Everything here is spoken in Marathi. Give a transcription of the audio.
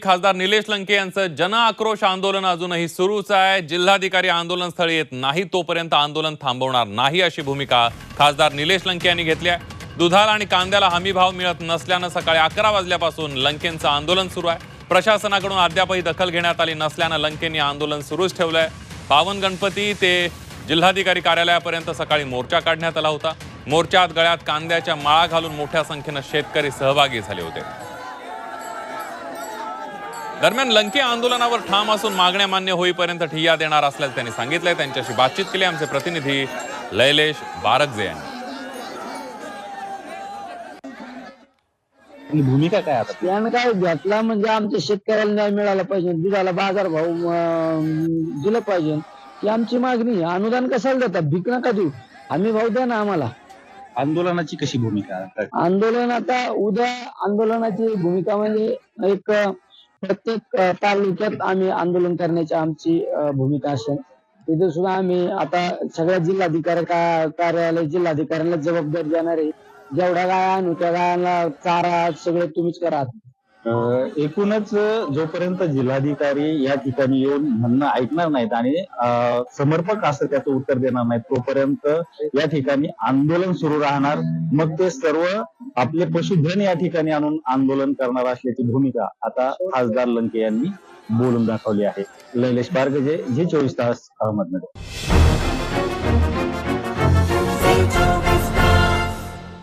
खासदार निलेश लंके यांचं जन आक्रोश आंदोलन अजूनही सुरूच आहे. जिल्हाधिकारी आंदोलनस्थळी येत नाही तोपर्यंत आंदोलन थांबवणार नाही अशी भूमिका खासदार निलेश लंके यांनी घेतली आहे. दुधाला आणि कांद्याला हमी भाव मिळत नसल्यानं सकाळी अकरा वाजल्यापासून लंकेंचं आंदोलन सुरू आहे. प्रशासनाकडून अद्यापही दखल घेण्यात आली नसल्यानं लंकेंनी आंदोलन सुरूच ठेवलंय. पावन गणपती ते जिल्हाधिकारी कार्यालयापर्यंत सकाळी मोर्चा काढण्यात आला होता. मोर्चात गळ्यात कांद्याच्या माळा घालून मोठ्या संख्येनं शेतकरी सहभागी झाले होते. दरम्यान लंके आंदोलनावर ठाम असून मागण्या मान्य होईपर्यंत ठिय्या देणार असल्याचं त्यांनी सांगितलंय. त्यांच्याशी बातचीत केली. आमचे प्रतिनिधी लैलेश बारगजे यांनी. आणि भूमिका काय आता? यानं काय घेतला म्हणजे आमच्या शेतकऱ्याला न्याय मिळाला पाहिजे दुधाला बाजार भाव दिलं पाहिजे. ही आमची मागणी आहे. अनुदान कशाला देतात? भीक नका देऊ. आम्ही भाव द्या ना आम्हाला. आंदोलनाची कशी भूमिका? आता? आंदोलन आता उद्या आंदोलनाची भूमिका म्हणजे एक अं, प्रत्येक तालुक्यात आम्ही आंदोलन करण्याची आमची भूमिका असेल. तिथे सुद्धा आम्ही आता सगळ्या जिल्हाधिकारी का- कार्यालय जिल्हाधिकाऱ्यांना जबाबदारी देणार आहे जेवढ्या गाया आणू त्या गायांना चारा सगळं तुम्हीच करा. एकूणच जोपर्यंत जिल्हाधिकारी या ठिकाणी येऊन म्हणणं ऐकणार नाहीत आणि समर्पक असं त्याचं उत्तर देणार नाहीत तोपर्यंत या ठिकाणी आंदोलन सुरू राहणार. मग ते सर्व आपले पशुधन या ठिकाणी आणून आंदोलन करणार असल्याची भूमिका आता खासदार लंके यांनी बोलून दाखवली आहे. लैलेश बारगजे जे चोवीस तास अहमदनगर.